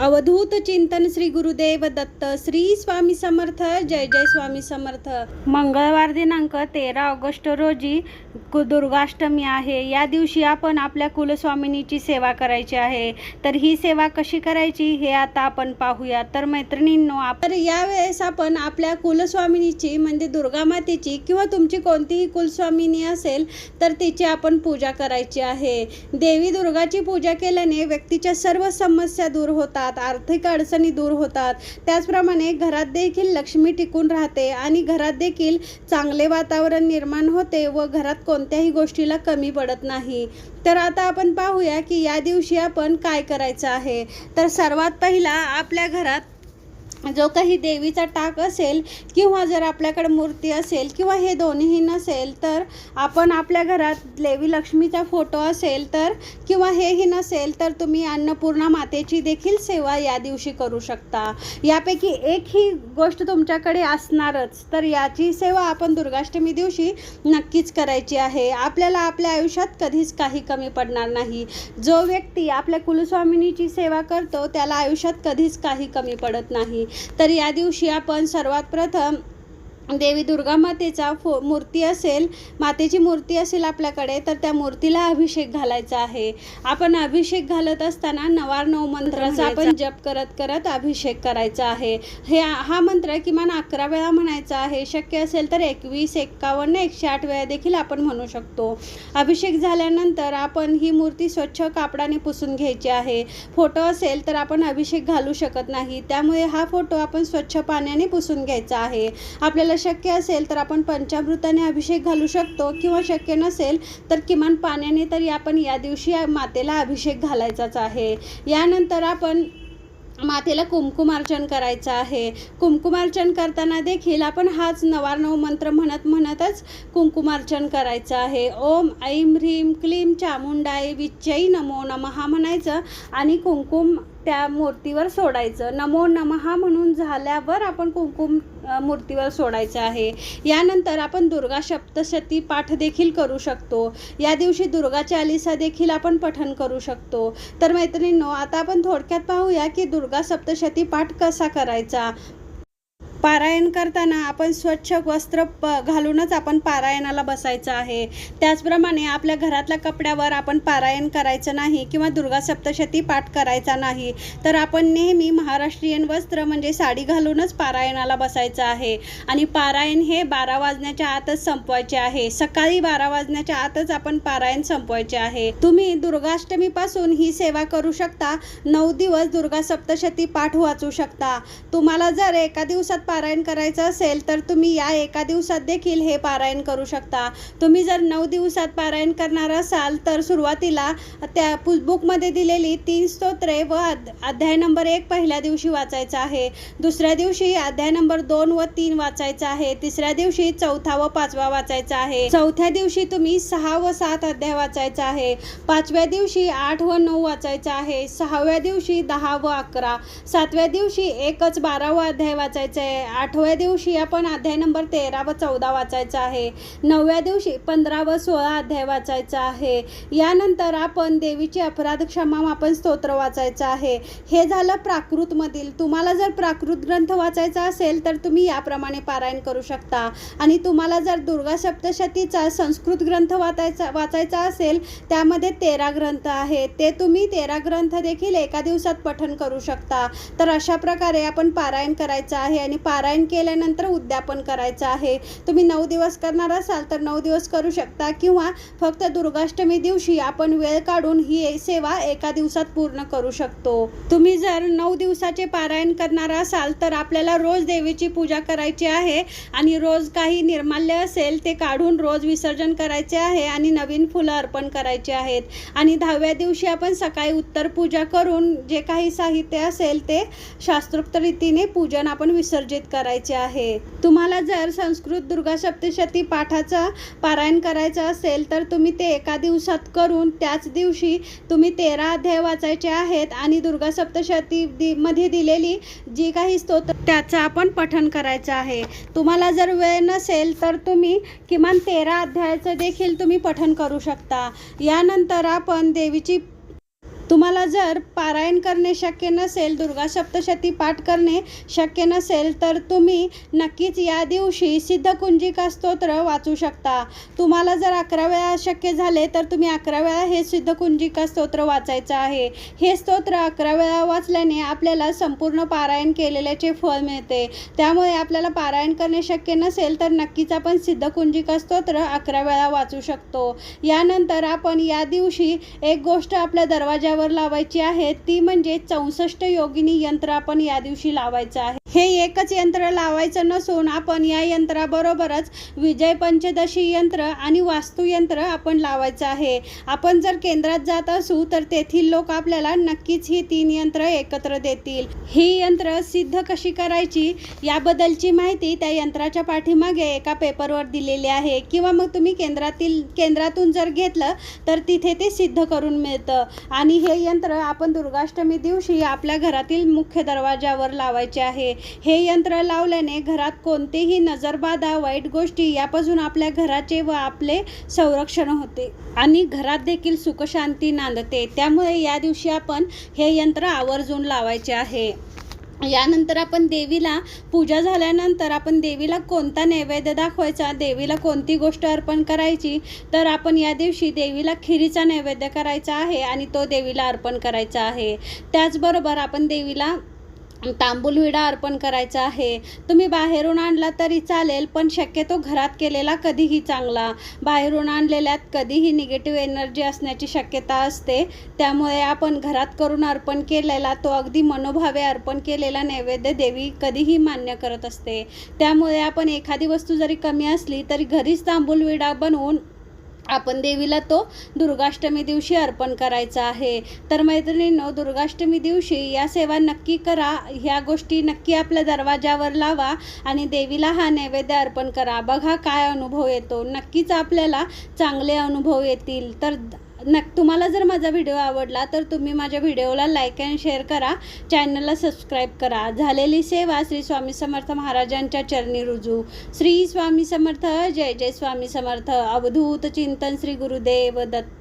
अवधूत चिंतन श्री गुरुदेव दत्त श्री स्वामी समर्थ जय जय स्वामी समर्थ. मंगळवार दिनांक तेरा ऑगस्ट रोजी कु दुर्गाष्टमी आहे. या दिवशी आपण आपल्या कुलस्वामिनीची सेवा करायची आहे. तर ही सेवा कशी करायची हे आता आपण पाहूया. तर मैत्रिणींनो आपण यावेळेस आपण आपल्या कुलस्वामिनीची म्हणजे दुर्गा मातेची किंवा तुमची कोणतीही कुलस्वामिनी असेल तर तिची आपण पूजा करायची आहे. देवी दुर्गाची पूजा केल्याने व्यक्तीच्या सर्व समस्या दूर होतात. आर्थिक अडचणी दूर होतात. त्याचप्रमाणे घरात देखील लक्ष्मी टिकून राहते आणि घरात देखील चांगले वातावरण निर्माण होते व घरात कोणत्याही गोष्टीला कमी पडत नाही. तर आता आपण पाहूया की या दिवशी आपण काय करायचं आहे? तर सर्वात पहिला आपल्या घरात जो काही देवीचा टाक असेल किंवा जर आपल्याकडे मूर्ती असेल किंवा हे दोन्हीही नसेल तर आपण आपल्या घरात देवी लक्ष्मीचा फोटो असेल तर किंवा हेही नसेल तर तुम्ही अन्नपूर्णा मातेची देखील सेवा या दिवशी करू शकता. यापैकी एक ही गोष्ट तुमच्याकडे असणारच तर याची सेवा आपण दुर्गाष्टमी दिवशी नक्कीच करायची आहे. आपल्याला आपल्या आयुष्यात कधीच काही कमी पडणार नाही. जो व्यक्ती आपल्या कुलस्वामिनीची सेवा करतो त्याला आयुष्यात कधीच काही कमी पडत नाही. तर या दिवशी आपण सर्वात प्रथम देवी दुर्गा मातेचा फो मूर्ती असेल मातेची मूर्ती असेल आपल्याकडे तर त्या मूर्तीला अभिषेक घालायचा आहे. आपण अभिषेक घालत असताना नवार नऊ मंत्राचा आपण जप करत करत अभिषेक करायचा आहे. हे हा मंत्र किमान अकरा वेळा म्हणायचा आहे. शक्य असेल तर एकवीस एक्कावन्न एकशे आठ वेळा देखील आपण म्हणू शकतो. अभिषेक झाल्यानंतर आपण ही मूर्ती स्वच्छ कापडाने पुसून घ्यायची आहे. फोटो असेल तर आपण अभिषेक घालू शकत नाही. त्यामुळे हा फोटो आपण स्वच्छ पाण्याने पुसून घ्यायचा आहे. आपल्याला शक्य असेल तर आपण पंचामृताने अभिषेक घालू शकतो. किंवा शक्य नसेल तर किमान पाण्याने तरी आपण या दिवशी मातेला अभिषेक घालायचाच आहे. यानंतर आपण मातेला कुमकुमार्चन करायचं आहे. कुंकुमार्चन करताना देखील आपण हाच नवारनव मंत्र म्हणत म्हणतच कुंकुमार्चन करायचं आहे. ओम ऐम ह्रीं क्लीं चामुंडाय विच्चई नमो नमः म्हणायचं आणि कुंकुम त्या मूर्तीवर सोडायचं. नमो नमः म्हणून झाल्यावर आपण कुंकुम मूर्तीवर सोडायचं आहे. यानंतर आपण दुर्गा सप्तशती पाठ देखील करू शकतो. या दिवशी दुर्गा चालिसा देखील आपण पठन करू शकतो. तर मैत्रिणींनो आता आपण थोडक्यात पाहूया की दुर्गा सप्तशती पाठ कसा करायचा? पारायण करताना आपण स्वच्छ वस्त्र प घालूनच आपण पारायणाला बसायचं आहे. त्याचप्रमाणे आपल्या घरातल्या कपड्यावर आपण पारायण करायचं नाही किंवा दुर्गा सप्तशती पाठ करायचा नाही तर आपण नेहमी महाराष्ट्रीयन वस्त्र म्हणजे साडी घालूनच पारायणाला बसायचं आहे. आणि पारायण हे बारा वाजण्याच्या आतच संपवायचे आहे. सकाळी बारा वाजण्याच्या आतच आपण पारायण संपवायचे आहे. तुम्ही दुर्गाष्टमीपासून ही सेवा करू शकता. नऊ दिवस दुर्गा सप्तशती पाठ वाचू शकता. तुम्हाला जर एका दिवसात पारायण करायचं असेल तर तुम्ही या एका दिवसात देखील हे पारायण करू शकता. तुम्ही जर नऊ दिवसात पारायण करणार असाल तर सुरुवातीला त्या पुसबुकमध्ये दिलेली तीन स्तोत्रे व अध- अध्याय नंबर एक पहिल्या दिवशी वाचायचा आहे. दुसऱ्या दिवशी अध्याय नंबर दोन व तीन वाचायचा आहे. तिसऱ्या दिवशी चौथा व पाचवा वाचायचा आहे. चौथ्या दिवशी तुम्ही सहा व सात अध्याय वाचायचा आहे. पाचव्या दिवशी आठ व नऊ वाचायचा आहे. सहाव्या दिवशी दहा व अकरा. सातव्या दिवशी एकच बारावा अध्याय वाचायचा आहे आठव्या दिवशी आपण अध्याय नंबर तेरा व चौदा वाचायचा आहे. नवव्या दिवशी पंधरा व सोळा अध्याय वाचायचा आहे. यानंतर आपण देवीची अपराध क्षमा आपण स्तोत्र वाचायचं आहे. हे झालं प्राकृतमधील. तुम्हाला जर प्राकृत ग्रंथ वाचायचा असेल तर तुम्ही याप्रमाणे पारायण करू शकता. आणि तुम्हाला जर दुर्गा सप्तशतीचा संस्कृत ग्रंथ वाचायचा वाचायचा असेल त्यामध्ये तेरा ग्रंथ आहेत. ते तुम्ही तेरा ग्रंथ देखील एका दिवसात पठन करू शकता. तर अशा प्रकारे आपण पारायण करायचं आहे आणि पारायण केल्यानंतर उद्यापन करायचं आहे. तुम्ही नऊ दिवस करणार असाल तर नऊ दिवस करू शकता किंवा फक्त दुर्गाष्टमी दिवशी आपण वेळ काढून ही सेवा एका दिवसात पूर्ण करू शकतो. तुम्ही जर नऊ दिवसाचे पारायण करणार असाल तर आपल्याला रोज देवीची पूजा करायची आहे आणि रोज काही निर्माल्य असेल ते काढून रोज विसर्जन करायचे आहे आणि नवीन फुलं अर्पण करायची आहेत. आणि दहाव्या दिवशी आपण सकाळी उत्तर पूजा करून जे काही साहित्य असेल ते शास्त्रोक्त रीतीने पूजन आपण विसर्जन आयोजित करायचे आहे. तुम्हाला जर संस्कृत दुर्गा सप्तशती पाठाचं पारायण करायचं असेल तर तुम्ही ते एका दिवसात करून त्याच दिवशी तुम्ही तेरा अध्याय वाचायचे आहेत आणि दुर्गा सप्तशती दि मध्ये दिलेली जी काही स्तोत्र त्याचं आपण पठन करायचं आहे. तुम्हाला जर वेळ नसेल तर तुम्ही किमान तेरा अध्यायाचं देखील तुम्ही पठन करू शकता. यानंतर आपण देवीची तुम्हाला जर पारायण करणे शक्य नसेल दुर्गा सप्तशती पाठ करणे शक्य नसेल तर तुम्ही नक्कीच या दिवशी सिद्धकुंजिका स्तोत्र वाचू शकता. तुम्हाला जर अकरा वेळा शक्य झाले तर तुम्ही अकरा वेळा हे सिद्धकुंजिका स्तोत्र वाचायचं आहे. हे स्तोत्र अकरा वेळा वाचल्याने आपल्याला संपूर्ण पारायण केलेल्याचे फळ मिळते. त्यामुळे आपल्याला पारायण करणे शक्य नसेल तर नक्कीच आपण सिद्धकुंजिका स्तोत्र अकरा वेळा वाचू शकतो. यानंतर आपण या दिवशी एक गोष्ट आपल्या दरवाजा दरवाज्यावर लावायची आहे. ती म्हणजे चौसष्ट योगिनी यंत्र आपण या दिवशी लावायचं आहे. हे एकच यंत्र लावायचं नसून आपण या यंत्राबरोबरच विजय पंचदशी यंत्र आणि वास्तुयंत्र आपण लावायचं आहे. आपण जर केंद्रात जात असू तर तेथील लोक आपल्याला नक्कीच ही तीन यंत्र एकत्र देतील. ही यंत्र सिद्ध कशी करायची? याबद्दलची माहिती त्या यंत्राच्या पाठीमागे एका पेपरवर दिलेली आहे. किंवा मग तुम्ही केंद्रातील केंद्रातून जर घेतलं तर तिथे ते सिद्ध करून मिळतं. आणि हे यंत्र आपण दुर्गाष्टमी दिवशी आपल्या घरातील मुख्य दरवाजावर लावायचे आहे. हे यंत्र लावल्याने घरात कोणतेही नजरबाधा वाईट गोष्टी यापासून आपल्या घराचे व आपले संरक्षण होते आणि घरात देखील सुखशांती नांदते. त्यामुळे या दिवशी आपण हे यंत्र आवर्जून लावायचे आहे. यानंतर आपण देवीला पूजा झाल्यानंतर आपण देवीला कोणता नैवेद्य दाखवायचा देवीला कोणती गोष्ट अर्पण करायची तर आपण या दिवशी देवीला खिरीचा नैवेद्य करायचा आहे आणि तो देवीला अर्पण करायचा आहे. त्याचबरोबर आपण देवीला तांबूल विडा अर्पण करायचा आहे. तुम्ही बाहेरून आणला तरी चालेल पण शक्यतो घरात केलेला कधीही चांगला. बाहेरून आणलेल्यात कधीही निगेटिव्ह एनर्जी असण्याची शक्यता असते. त्यामुळे आपण घरात करून अर्पण केलेला तो अगदी मनोभावे अर्पण केलेला नैवेद्य देवी कधीही मान्य करत असते. त्यामुळे आपण एखादी वस्तू जरी कमी असली तरी घरीच तांबूल विडा बनवून आपण देवीला तो दुर्गाष्टमी दिवशी अर्पण करायचा आहे. तर मैत्रिणींनो दुर्गाष्टमी दिवशी या सेवा नक्की करा. ह्या गोष्टी नक्की आपल्या दरवाजावर लावा आणि देवीला हा नैवेद्य अर्पण करा. बघा काय अनुभव येतो. नक्कीच आपल्याला चांगले अनुभव येतील. तर नक तुम्हाला जर माझा व्हिडिओ आवडला तर तुम्ही माझ्या व्हिडिओला लाईक अँड शेअर करा. चॅनलला सबस्क्राईब करा. झालेली सेवा श्री स्वामी समर्थ महाराजांच्या चरणी रुजू. श्री स्वामी समर्थ जय जय स्वामी समर्थ. अवधूत चिंतन श्री गुरुदेव दत्त